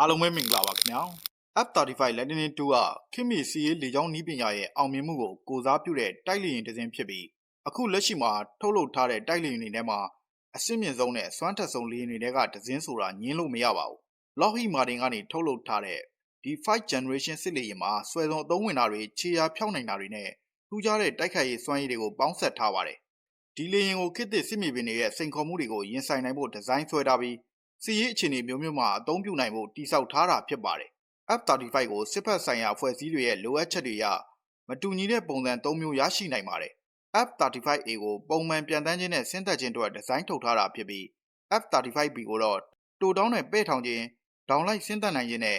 အားလုံးပဲမင်္ဂလာပါခင်ဗျာ F35 Lightning II ကခင်မီစီရေးလေကြောင်းနည်းပညာရဲ့အောင်မြင်မှုကိုကိုစားပြုတဲ့တိုက်လေယာဉ်တစ်စင်းဖြစ်ပြီးအခုလက်ရှိမှာထုတ်လုပ်ထားတဲ့တိုက်လေယာဉ်တွေထဲမှာအဆင့်မြင့်ဆုံးနဲ့စွမ်းထက်ဆုံးလေယာဉ်တွေကတစ်စင်းဆိုတာညင်းလို့မရပါဘူး Lockheed Martin ကနေထုတ်လုပ်ထားတဲ့ဒီ5 generation စစ်လေယာဉ်မှာဆွဲဆုံးအသုံးဝင်တာတွေခြေရာဖြောင်းနိုင်တာတွေနဲ့ထူးခြားတဲ့တိုက်ခိုက်ရေးစွမ်းရည်တွေကိုပေါင်းစပ်ထားပါတယ်ဒီလေယာဉ်ကိုခေတ်သစ်စစ်မြေပြင်တွေရဲ့စိန်ခေါ်မှုတွေကိုရင်ဆိုင်နိုင်ဖို့ဒီဇိုင်းဆွဲထားပြီး စီရေးအခြေအနေမျိုးမျိုးမှာအသုံးပြုနိုင်ဖို့တိစောက်ထားတာဖြစ်ပါတယ်။ F35 ကိုစစ်ဖက်ဆိုင်ရာအဖွဲ့အစည်းတွေရဲ့လိုအပ်ချက်တွေရမတူညီတဲ့ပုံစံ၃မျိုးရရှိနိုင်ပါတယ်။ F35A ကိုပုံမှန်ပြန်တန်းခြင်းနဲ့ဆင်းသက်ခြင်းတို့ဒီဇိုင်းထုတ်ထားတာဖြစ်ပြီး F35B ကိုတော့ တိုတောင်းနဲ့ပဲ့ထောင်ခြင်း ဒေါင်လိုက်ဆင်းသက်နိုင်ခြင်းနဲ့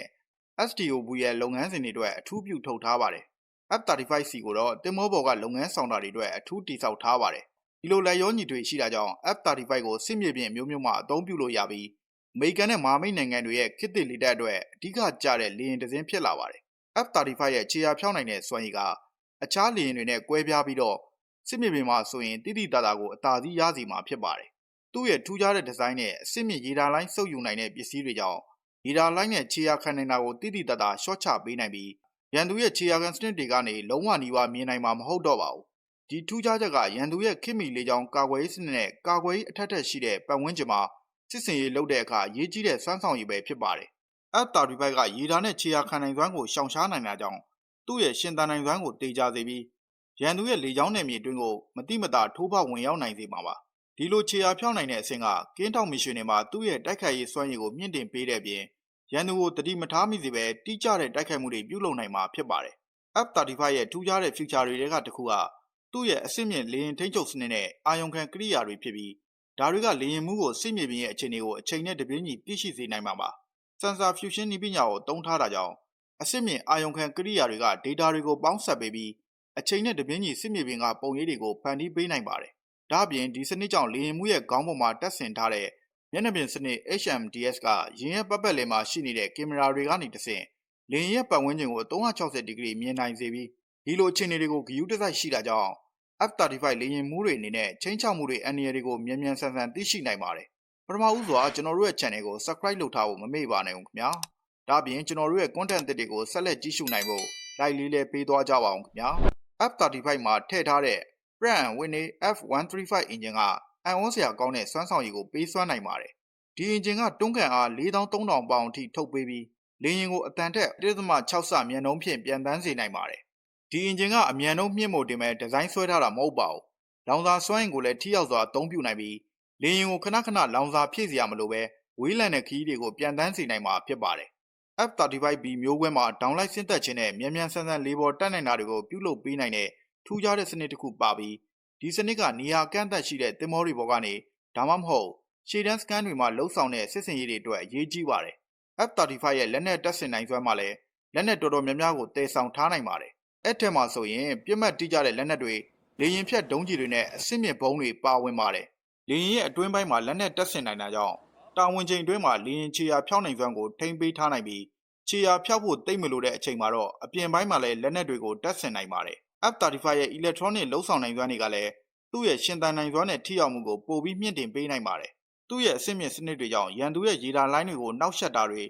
STOV ရဲ့လုပ်ငန်းစဉ်တွေအတွက် အထူးပြုထုတ်ထားပါတယ်။ F35C ကိုတော့တင်မောပေါ်ကလုပ်ငန်းဆောင်တာတွေအတွက် အထူးတိစောက်ထားပါတယ်။ဒီလိုလက်ရောညီတွေရှိတာကြောင့် F35 ကိုစစ်မြေပြင်အမျိုးမျိုးမှာအသုံးပြုလို့ရပြီး အမေရိကန်နဲ့မဟာမိတ်နိုင်ငံတွေရဲ့ခေတ်သစ်လေတပ်အတွက်အဓိကကျတဲ့လေယာဉ်တစ်စင်းဖြစ်လာပါတယ်။ F35 ရဲ့ခြေရာဖြောင်းနိုင်တဲ့စွမ်းရည်ကအခြားလေယာဉ်တွေနဲ့ကွဲပြားပြီးတော့စစ်မြေပြင်မှာဆိုရင်တိတိတသာကိုအသာစီးရစီမှာဖြစ်ပါတယ်။သူ့ရဲ့ထူးခြားတဲ့ဒီဇိုင်းနဲ့အစစ်မြစ်ရေဒါလိုင်းစုပ်ယူနိုင်တဲ့ပစ္စည်းတွေကြောင့်ရေဒါလိုင်းနဲ့ခြေရာခံနိုင်တာကိုတိတိတသာရှော့ချပေးနိုင်ပြီးရန်သူရဲ့ခြေရာခံစနစ်တွေကနေလုံးဝနီးပါးမြင်နိုင်မှာမဟုတ်တော့ပါဘူး။ဒီထူးခြားချက်ကရန်သူရဲ့ခင်မီလေးချောင်းကာကွယ်ရေးစနစ်နဲ့ကာကွယ်ရေးအထက်ထက်ရှိတဲ့ပတ်ဝန်းကျင်မှာ စစ်စင်ရေးလုပ်တဲ့အခါအရေးကြီးတဲ့စွမ်းဆောင်ရည်ပဲဖြစ်ပါတယ်။ F35 ကရေဒါနဲ့ခြေရာခံနိုင်စွမ်းကိုရှောင်ရှားနိုင်တာကြောင့်သူ့ရဲ့ရှင်သန်နိုင်စွမ်းကိုတေချာစေပြီးရန်သူရဲ့လေကြောင်းနယ်မြေအတွင်းကိုမတိမတာထိုးဖောက်ဝင်ရောက်နိုင်စေမှာပါ။ဒီလိုခြေရာဖြောင်းနိုင်တဲ့အဆင့်ကကင်းထောက်မီရှင်တွေမှာသူ့ရဲ့တိုက်ခိုက်ရေးစွမ်းရည်ကိုမြင့်တင်ပေးတဲ့ပြင်ရန်သူကိုတတိမထားမိစေပဲတိကျတဲ့တိုက်ခိုက်မှုတွေပြုလုပ်နိုင်မှာဖြစ်ပါတယ်။ F35 ရဲ့ထူးခြားတဲ့ feature တွေကတခုကသူ့ရဲ့အဆင့်မြင့်လေယာဉ်ထိန်းချုပ်စနစ်နဲ့အာယုံခံကိရိယာတွေဖြစ်ပြီး ဒါတွေကလေယာဉ်မှုကိုစစ်မြေပြင်ရဲ့အခြေအနေကိုအချိန်နဲ့တပြေးညီသိရှိစေနိုင်မှာပါ။ Sensor fusion နည်းပညာကိုသုံးထားတာကြောင့်အစစ်မြင့်အာယုံခံကိရိယာတွေက data တွေကိုပေါင်းစပ်ပေးပြီးအချိန်နဲ့တပြေးညီစစ်မြေပြင်ကပုံရိပ်တွေကိုဖန်တီးပေးနိုင်ပါတယ်။ဒါ့အပြင်ဒီစနစ်ကြောင့်လေယာဉ်မှုရဲ့ခေါင်းပေါ်မှာတက်ဆင်ထားတဲ့မျက်နှာပြင်စနစ် HMDS ကရင်ရဲ့ပတ်ပတ်လည်မှာရှိနေတဲ့ကင်မရာတွေကနေတဆင့်လေယာဉ်ရဲ့ပတ်ဝန်းကျင်ကို360ဒီဂရီမြင်နိုင်စေပြီးဒီလိုအခြေအနေတွေကိုဂရုတစိုက်ရှိတာကြောင့် F35 လေယာဉ်မှုတွေအနေနဲ့ချင်းချောက်မှုတွေအန္တရာယ်တွေကိုမြန်မြန်ဆန်ဆန်သိရှိနိုင်ပါတယ်ပထမဦးစွာကျွန်တော်တို့ရဲ့ channel ကို subscribe လုပ်ထားဖို့မမေ့ပါနဲ့ဦးခင်ဗျာဒါ့အပြင်ကျွန်တော်တို့ရဲ့ content အသစ်တွေကိုဆက်လက်ကြည့်ရှုနိုင်ဖို့ like လေးလည်းပေးသွားကြပါအောင်ခင်ဗျာ F35 မှာထည့်ထားတဲ့ Pratt & Whitney F135 အင်ဂျင်ကအံ့ဩစရာကောင်းတဲ့စွမ်းဆောင်ရည်ကိုပေးစွမ်းနိုင်ပါတယ်ဒီအင်ဂျင်ကတွန်းကန်အား4300ပေါင်အထိထုတ်ပေးပြီးလေယာဉ်ကိုအတန်ထက်1.6ဆမြန်နှုန်းဖြင့်ပြန်တန်းစေနိုင်ပါတယ် ဒီအင်ဂျင်ကအမြန်နှုန်းမြင့်မို့တင်မဲ့ဒီဇိုင်းဆွဲထားတာမဟုတ်ပါဘူးလောင်စာစွမ်းအင်ကိုလည်းထိရောက်စွာအသုံးပြုနိုင်ပြီးလေယာဉ်ကိုခဏခဏလောင်စာဖြည့်စရာမလိုပဲဝေးလံတဲ့ခရီးတွေကိုပြန်တန်းစေနိုင်မှာဖြစ်ပါတယ် F35B မျိုးကွဲမှာဒေါင်လိုက်ဆင်းသက်ခြင်းနဲ့မြန်မြန်ဆန်ဆန်လေပေါ်တက်နိုင်တာတွေကိုပြုလုပ်ပေးနိုင်တဲ့ထူးခြားတဲ့စနစ်တစ်ခုပါပြီးဒီစနစ်ကနေရာကန့်သက်ရှိတဲ့သင်္ဘောတွေပေါ်ကနေဒါမှမဟုတ်ရှေ့တန်းစကန်တွေမှာလှုပ်ဆောင်တဲ့စစ်စင်ရေးတွေအတွက်အရေးကြီးပါတယ် F35 ရဲ့လက်နက်တပ်ဆင်နိုင်စွမ်းမှာလည်းလက်နက်တော်တော်များများကိုတည်ဆောင်ထားနိုင်ပါတယ် အဲ့ထက်မှာဆိုရင်ပြစ်မှတ်တိကျတဲ့လက်နက်တွေလေရင်ဖြတ်ဒုံးကြီးတွေနဲ့အစစ်မြစ်ဘုံးတွေပါဝင်ပါတယ်လေရင်ရဲ့အတွင်းပိုင်းမှာလက်နက်တပ်ဆင်နိုင်တာကြောင့်တာဝန်ချိန်အတွင်းမှာလေရင်ခြေရာဖြောင်းနိုင်စွမ်းကိုထိမ့်ပေးထားနိုင်ပြီးခြေရာဖြောက်ဖို့တိတ်မလို့တဲ့အချိန်မှာတော့အပြင်ပိုင်းမှာလည်းလက်နက်တွေကိုတပ်ဆင်နိုင်ပါတယ် F35 ရဲ့ electronic လှုပ်ဆောင်နိုင်စွမ်းတွေကလည်းသူ့ရဲ့ရှင်သန်နိုင်စွမ်းနဲ့ထိရောက်မှုကိုပိုပြီးမြင့်တင်ပေးနိုင်ပါတယ်သူ့ရဲ့အဆင့်မြင့်စနစ်တွေကြောင့်ရန်သူရဲ့ရေဒါလိုင်းတွေကိုနှောက်ယှက်တာတွေ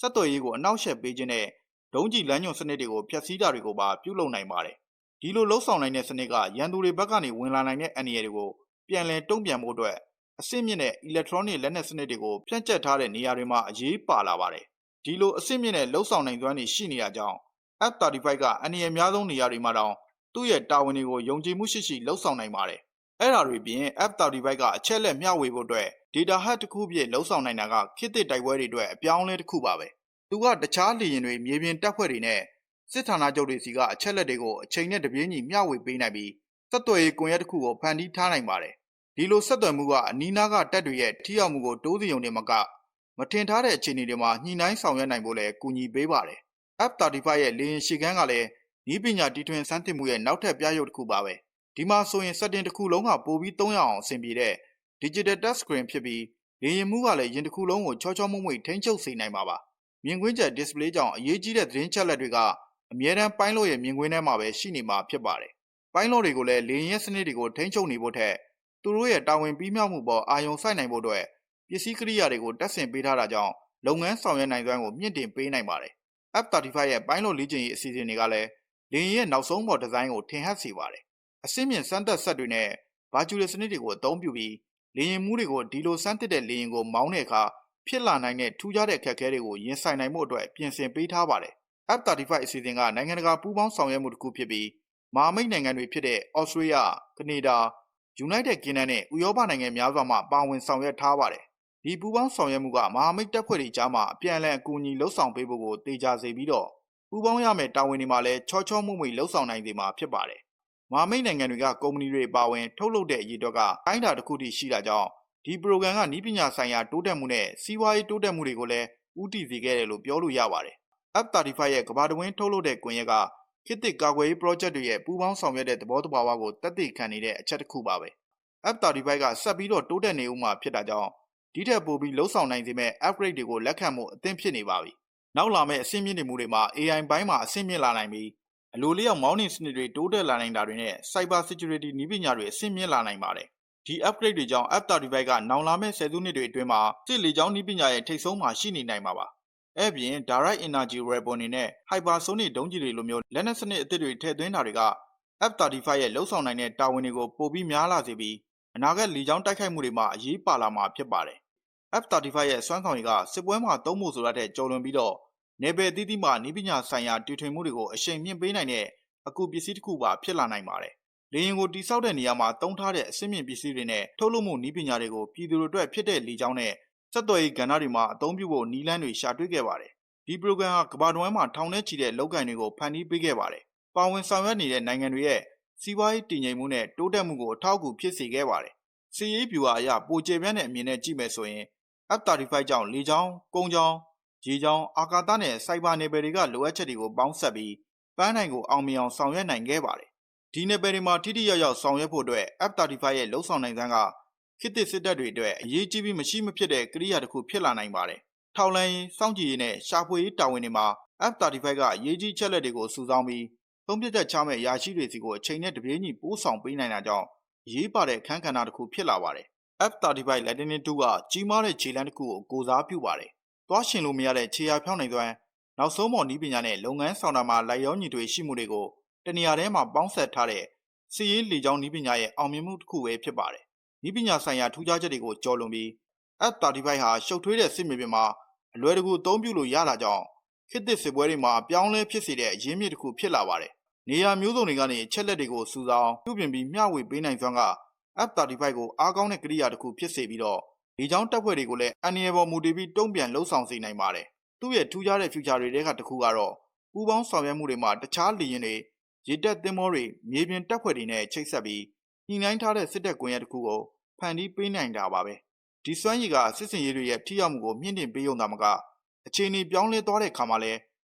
စက်တော်ရေးကိုအနှောက်ယှက်ပေးခြင်းနဲ့ ဒုံးကျည်လမ်းညွှန်စနစ်တွေကိုဖျက်ဆီးတာတွေကိုပါပြုလုပ်နိုင်ပါတယ်ဒီလိုလှုပ်ဆောင်နိုင်တဲ့စနစ်ကရန်သူတွေဘက်ကနေဝင်လာနိုင်တဲ့အန္တရာယ်တွေကိုပြန်လည်တုံ့ပြန်ဖို့အတွက်အဆင့်မြင့်တဲ့ electronic လက်နက်စနစ်တွေကိုဖြန့်ကျက်ထားတဲ့နေရာတွေမှာအရေးပါလာပါတယ်ဒီလိုအဆင့်မြင့်တဲ့လှုပ်ဆောင်နိုင်စွမ်းတွေရှိနေတာကြောင့် F35 ကအန္တရာယ်များဆုံးနေရာတွေမှာတောင်သူ့ရဲ့တာဝန်တွေကိုယုံကြည်မှုရှိရှိလှုပ်ဆောင်နိုင်ပါတယ်အဲ့ဒါတွေပြင် F35 ကအချက်လက်မျှဝေဖို့အတွက် data hub တစ်ခုပြည့်လှုပ်ဆောင်နိုင်တာကခေတ်သစ်တိုက်ပွဲတွေအတွက်အပြောင်းအလဲတစ်ခုပါပဲ သူကတခြားလေယာဉ်တွေမြေပြင်တပ်ဖွဲ့တွေနဲ့စစ်ဌာနချုပ်တွေစီကအချက်လက်တွေကိုအချိန်နဲ့တပြေးညီမျှဝေပေးနိုင်ပြီးစက်သွယ်ရေးကွန်ရက်တစ်ခုကိုဖန်တီးထားနိုင်ပါတယ်ဒီလိုဆက်သွယ်မှုကအနီးနားကတပ်တွေရဲ့ထိရောက်မှုကိုတိုးစီုံနေမှာကမထင်ထားတဲ့အခြေအနေတွေမှာညှိနှိုင်းဆောင်ရွက်နိုင်ဖို့လည်းကူညီပေးပါတယ် F35 ရဲ့လေယာဉ်ရှေ့ကန်းကလည်းဤပညာတီထွင်စမ်းသစ်မှုရဲ့နောက်ထပ်ပြရုပ်တစ်ခုပါပဲဒီမှာဆိုရင် setting တစ်ခုလုံးကပိုပြီးသုံးရအောင်အဆင်ပြေတဲ့ digital touch screen ဖြစ်ပြီးလေယာဉ်မှုကလည်းရင်တစ်ခုလုံးကိုချောချောမွေ့မွေ့ထိန်းချုပ်စေနိုင်ပါပါ မြင်ကွင်းကျ display ကြောင့်အရေးကြီးတဲ့သတင်းချက်လက်တွေကအမြဲတမ်းပိုင်းလို့ရဲ့မြင်ကွင်းထဲမှာပဲရှိနေမှာဖြစ်ပါတယ်ပိုင်းလို့တွေကိုလည်းလေယာဉ်ရဲ့စနစ်တွေကိုထိန်းချုပ်နေဖို့ထက်သူတို့ရဲ့တာဝန်ပြီးမြောက်မှုပေါ်အာရုံစိုက်နိုင်ဖို့အတွက်ပစ္စည်းကိရိယာတွေကိုတက်ဆင်ပေးထားတာကြောင့်လုပ်ငန်းဆောင်ရွက်နိုင်စွမ်းကိုမြင့်တင်ပေးနိုင်ပါတယ်။ F35 ရဲ့ပိုင်းလို့လေ့ကျင့်ရေးအစီအစဉ်တွေကလည်းလေယာဉ်ရဲ့နောက်ဆုံးပေါ်ဒီဇိုင်းကိုထင်ဟပ်စေပါတယ်။အဆင့်မြင့်စမ်းသပ်ဆက်တွေနဲ့ virtual စနစ်တွေကိုအသုံးပြုပြီးလေယာဉ်မှုတွေကိုဒီလိုစမ်းသစ်တဲ့လေယာဉ်ကိုမောင်းတဲ့အခါ ဖြစ်လာနိုင်တဲ့ထူးခြားတဲ့အခက်အခဲတွေကိုရင်ဆိုင်နိုင်မှုအတွက်ပြင်ဆင်ပေးထားပါတယ်။ F35 အစီအစဉ်ကနိုင်ငံတကာပူးပေါင်းဆောင်ရွက်မှုတစ်ခုဖြစ်ပြီးမဟာမိတ်နိုင်ငံတွေဖြစ်တဲ့ Australia, Canada, United Kingdom နဲ့ဥရောပနိုင်ငံများစွာမှပါဝင်ဆောင်ရွက်ထားပါတယ်။ဒီပူးပေါင်းဆောင်ရွက်မှုကမဟာမိတ်တပ်ဖွဲ့တွေကြားမှာအပြန်အလှန်အကူအညီလှုပ်ဆောင်ပေးဖို့ကိုတေချာစေပြီးတော့ပူးပေါင်းရမယ့်တာဝန်တွေမှာလည်းချောချောမွေ့မွေ့လှုပ်ဆောင်နိုင်စေမှာဖြစ်ပါတယ်။မဟာမိတ်နိုင်ငံတွေကကုမ္ပဏီတွေပါဝင်ထုတ်လုပ်တဲ့အရေးအတွက်ကတိုင်းတာတစ်ခုတည်းရှိတာကြောင့် ဒီ program ကနီးပညာဆိုင်ရာတိုးတက်မှုနဲ့စီးပွားရေးတိုးတက်မှုတွေကိုလည်းဦးတည်စေခဲ့တယ်လို့ပြောလို့ရပါတယ်။ F35 ရဲ့ကမ္ဘာတဝင်းထုတ်လုပ်တဲ့ကွန်ရက်ကခေတ်သစ်ကာကွယ်ရေး project တွေရဲ့ပူးပေါင်းဆောင်ရွက်တဲ့သဘောတဘာဝကိုတက်သိခံနေတဲ့အချက်တစ်ခုပါပဲ။ F35 ကဆက်ပြီးတော့တိုးတက်နေဦးမှာဖြစ်တာကြောင့်ဒီထက်ပိုပြီးလှုပ်ဆောင်နိုင်စေမဲ့ upgrade တွေကိုလက်ခံမှုအသင့်ဖြစ်နေပါပြီ။နောက်လာမယ့်အဆင့်မြင့်တွေမှုတွေမှာ AI ဘိုင်းမှာအဆင့်မြင့်လာနိုင်ပြီးအလိုလျောက်မောင်းနှင်စနစ်တွေတိုးတက်လာနိုင်တာတွေနဲ့ Cyber Security နည်းပညာတွေအဆင့်မြင့်လာနိုင်ပါတယ်။ ဒီ upgrade တွေကြောင့် F35 ကနောင်လာမယ့်ဆယ်စုနှစ်တွေအတွင်းမှာစစ်လေကြောင်းနည်းပညာရဲ့ထိပ်ဆုံးမှာရှိနေနိုင်မှာပါ။အဲ့ပြင် Direct Energy Weapon တွေနဲ့ Hypersonic ဒုံးကျည်တွေလိုမျိုးလက်နက်စနစ်အသစ်တွေထည့်သွင်းတာတွေက F35 ရဲ့လှုပ်ဆောင်နိုင်တဲ့တာဝန်တွေကိုပိုပြီးများလာစေပြီးအနာဂတ်လေကြောင်းတိုက်ခိုက်မှုတွေမှာအရေးပါလာမှာဖြစ်ပါတယ်။ F35 ရဲ့စွမ်းဆောင်ရည်ကစစ်ပွဲမှာသုံးဖို့ဆိုတာတဲ့ကျော်လွန်ပြီးတော့နေပယ်သီးသီးမှာနည်းပညာဆိုင်ရာတည်ထွင်မှုတွေကိုအရှိန်မြင့်ပေးနိုင်တဲ့အကူပစ္စည်းတစ်ခုပါဖြစ်လာနိုင်ပါတယ်။ လေယာဉ်ကိုတိစောက်တဲ့နေရာမှာတုံးထားတဲ့အဆင့်မြင့်ပစ္စည်းတွေနဲ့ထုတ်လုပ်မှုနည်းပညာတွေကိုပြည်သူတို့အတွက်ဖြစ်တဲ့လေကြောင်းနဲ့စက်တော်ရေးကဏ္ဍတွေမှာအသုံးပြုဖို့နည်းလမ်းတွေရှာတွေ့ခဲ့ပါတယ်။ဒီ program ဟာကမ္ဘာတော်မှာထောင်ထဲချီတဲ့လောက်ကန်တွေကိုဖန်တီးပေးခဲ့ပါတယ်။ပါဝင်ဆောင်ရွက်နေတဲ့နိုင်ငံတွေရဲ့စီးပွားရေးတည်ငြိမ်မှုနဲ့တိုးတက်မှုကိုအထောက်အကူဖြစ်စေခဲ့ပါတယ်။စီရေးဗျူဟာအရပိုကျပြန့်တဲ့အမြင်နဲ့ကြည့်မယ်ဆိုရင် F35 ကြောင့်လေကြောင်း၊ကုန်းကြောင်း၊ရေကြောင်း၊အာကာသနဲ့စိုက်ဘာနယ်ပယ်တွေကလိုအပ်ချက်တွေကိုပေါင်းစပ်ပြီးပန်းနိုင်ကိုအောင်မြင်အောင်ဆောင်ရွက်နိုင်ခဲ့ပါတယ်။ ဒီနယ်ပယ်တွေမှာထိထိရောက်ရောက်ဆောင်ရွက်ဖို့အတွက် F35 ရဲ့လှုပ်ဆောင်နိုင်စမ်းကခေတ်သစ်စစ်တပ်တွေအတွက်အရေးကြီးပြီးမရှိမဖြစ်တဲ့ကိရိယာတစ်ခုဖြစ်လာနိုင်ပါတယ်။ထောက်လိုင်းရေးစောင့်ကြည့်ရေးနဲ့ရှာဖွေရေးတာဝန်တွေမှာ F35 ကအရေးကြီးချက်လက်တွေကိုစုဆောင်းပြီးသုံးပြချက်ချမဲ့ရာရှိတွေစီကိုအချိန်နဲ့တပြေးညီပို့ဆောင်ပေးနိုင်တာကြောင့်အရေးပါတဲ့အခန်းကဏ္ဍတစ်ခုဖြစ်လာပါတယ်။ F35 Lightning II ကကြီးမားတဲ့ခြေလှမ်းတစ်ခုကိုကိုစားပြုပါတယ်။သွားရှင်လို့မရတဲ့ခြေရာဖြောင်းနိုင်စွမ်းနောက်ဆုံးပေါ်နည်းပညာနဲ့လုပ်ငန်းဆောင်တာမှာလိုက်ရောညီတွေရှိမှုတွေကို တနေရာထဲမှာပေါင်းဆက်ထားတဲ့စီရေးလေကြောင်းနည်းပညာရဲ့အောင်မြင်မှုတစ်ခုပဲဖြစ်ပါတယ်။နည်းပညာဆိုင်ရာထူးခြားချက်တွေကိုကျော်လွန်ပြီး F35 ဟာရှုပ်ထွေးတဲ့စစ်မြေပြင်မှာအလွယ်တကူအသုံးပြုလို့ရတာကြောင့်ခေတ်သစ်စစ်ပွဲတွေမှာပြောင်းလဲဖြစ်စေတဲ့အရင်းမြစ်တစ်ခုဖြစ်လာပါတယ်။နေရာမျိုးစုံတွေကနေချက်လက်တွေကိုစူဆောင်းပြုပြင်ပြီးမျှဝေပေးနိုင်စွမ်းက F35 ကိုအားကောင်းတဲ့ကိရိယာတစ်ခုဖြစ်စေပြီးတော့ဒီကြောင်းတပ်ဖွဲ့တွေကိုလည်းအန်နီယယ်ပေါ်မူတည်ပြီးတုံ့ပြန်လှုပ်ဆောင်စေနိုင်ပါတယ်။သူ့ရဲ့ထူးခြားတဲ့ future တွေထဲကတစ်ခုကတော့ပူပေါင်းဆောင်ရွက်မှုတွေမှာတခြားလေယာဉ်တွေ ရေတပ်သင်္ဘောတွေမြေပြင်တပ်ဖွဲ့တွေနဲ့ချိတ်ဆက်ပြီးညှိနှိုင်းထားတဲ့စစ်တပ်ကွန်ရက်တစ်ခုကိုဖန်တီးပေးနိုင်တာပါပဲဒီစွမ်းရည်ကစစ်စင်ရေးတွေရဲ့ထိရောက်မှုကိုမြင့်တင်ပေးုံသာမကအခြေအနေပြောင်းလဲသွားတဲ့ခါမှာလဲ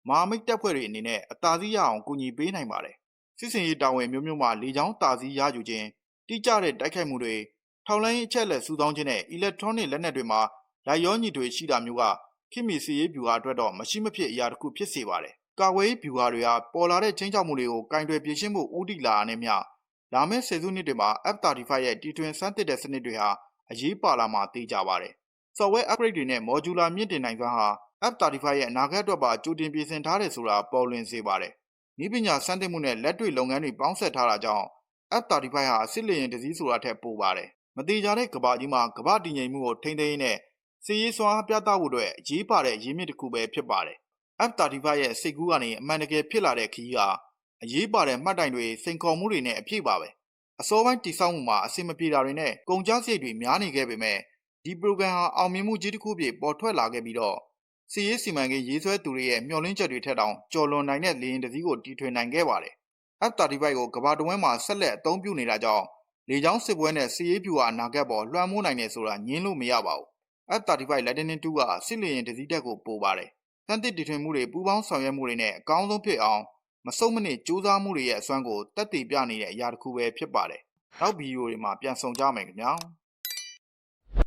မဟာမိတ်တပ်ဖွဲ့တွေအနေနဲ့အသာစီးရအောင်ကူညီပေးနိုင်ပါတယ်စစ်စင်ရေးတာဝန်မျိုးမျိုးမှာလေကြောင်းတာစီးရယူခြင်းတိကျတဲ့တိုက်ခိုက်မှုတွေထောက်လိုင်းအချက်လက်စုဆောင်းခြင်းနဲ့ electronic လက်နက်တွေမှာလိုက်ရောညီတွေရှိတာမျိုးကခိမီစီရေးဗျူဟာအတွက်တော့မရှိမဖြစ်အရာတစ်ခုဖြစ်စေပါတယ် ကာဝေးဗျူဟာတွေဟာပေါ်လာတဲ့ချင်းချောက်မှုတွေကိုကင်တွယ်ပြင်ရှင်းဖို့ဦးတည်လာတဲ့မြလာမယ့်ဆယ်စုနှစ်တွေမှာ F35 ရဲ့တီထွင်စမ်းသစ်တဲ့စနစ်တွေဟာအရေးပါလာမှာသိကြပါတယ်။ software upgrade တွေနဲ့ modular မြင့်တင်နိုင်စွမ်းဟာ F35 ရဲ့အနာဂတ်အတွက်ပါကြိုတင်ပြင်ဆင်ထားတယ်ဆိုတာပေါ်လွင်စေပါတယ်။ဤပညာစမ်းသစ်မှုနဲ့လက်တွေ့လုပ်ငန်းတွေပေါင်းဆက်ထားတာကြောင့် F35 ဟာအစ်စ်လျင်တစည်းဆိုတာထက်ပိုပါတယ်။မတိကြတဲ့ကဘာကြီးမှာကဘာတည်ငြိမ်မှုကိုထိန်းသိမ်းနဲ့စီရေးစွမ်းပြသဖို့အတွက်အရေးပါတဲ့ရင်းမြစ်တစ်ခုပဲဖြစ်ပါတယ်။ F35 ရဲ့စိတ်ကူးကနေအမှန်တကယ်ဖြစ်လာတဲ့ခီးကအရေးပါတဲ့မှတ်တိုင်တွေစိန်ခေါ်မှုတွေနဲ့အပြည့်ပါပဲအစောပိုင်းတိစောက်မှုမှာအဆင်မပြေတာတွေနဲ့ကုန်ကျစရိတ်တွေများနေခဲ့ပေမဲ့ဒီ program ဟာအောင်မြင်မှုကြီးတစ်ခုအဖြစ်ပေါ်ထွက်လာခဲ့ပြီးတော့စီရေးစီမံကိန်းရေးဆွဲသူတွေရဲ့မျှော်လင့်ချက်တွေထက်တောင်ကျော်လွန်နိုင်တဲ့လေယာဉ်တစ်စီးကိုတီထွင်နိုင်ခဲ့ပါတယ် F35 ကိုကမ္ဘာတဝန်းမှာဆက်လက်အသုံးပြုနေတာကြောင့်လေကြောင်းစစ်ပွဲနဲ့စီရေးပြူဟာအနာဂတ်ပေါ်လွှမ်းမိုးနိုင်တယ်ဆိုတာညင်းလို့မရပါဘူး F35 Lightning II ကစစ်လေယာဉ်တစ်စီးတက်ကိုပိုပါတယ်။ တန်တစ်တည်ထွင်မှုတွေပူးပေါင်းဆောင်ရွက်မှုတွေနဲ့အကောင်းဆုံးဖြစ်အောင်မစုံမနစ်စူးစမ်းမှုတွေရဲ့အစွမ်းကိုတက်တည်ပြနေတဲ့အရာတစ်ခုပဲဖြစ်ပါတယ်။နောက်ဗီဒီယိုတွေမှာပြန်ဆောင်ကြမယ်ခင်ဗျာ။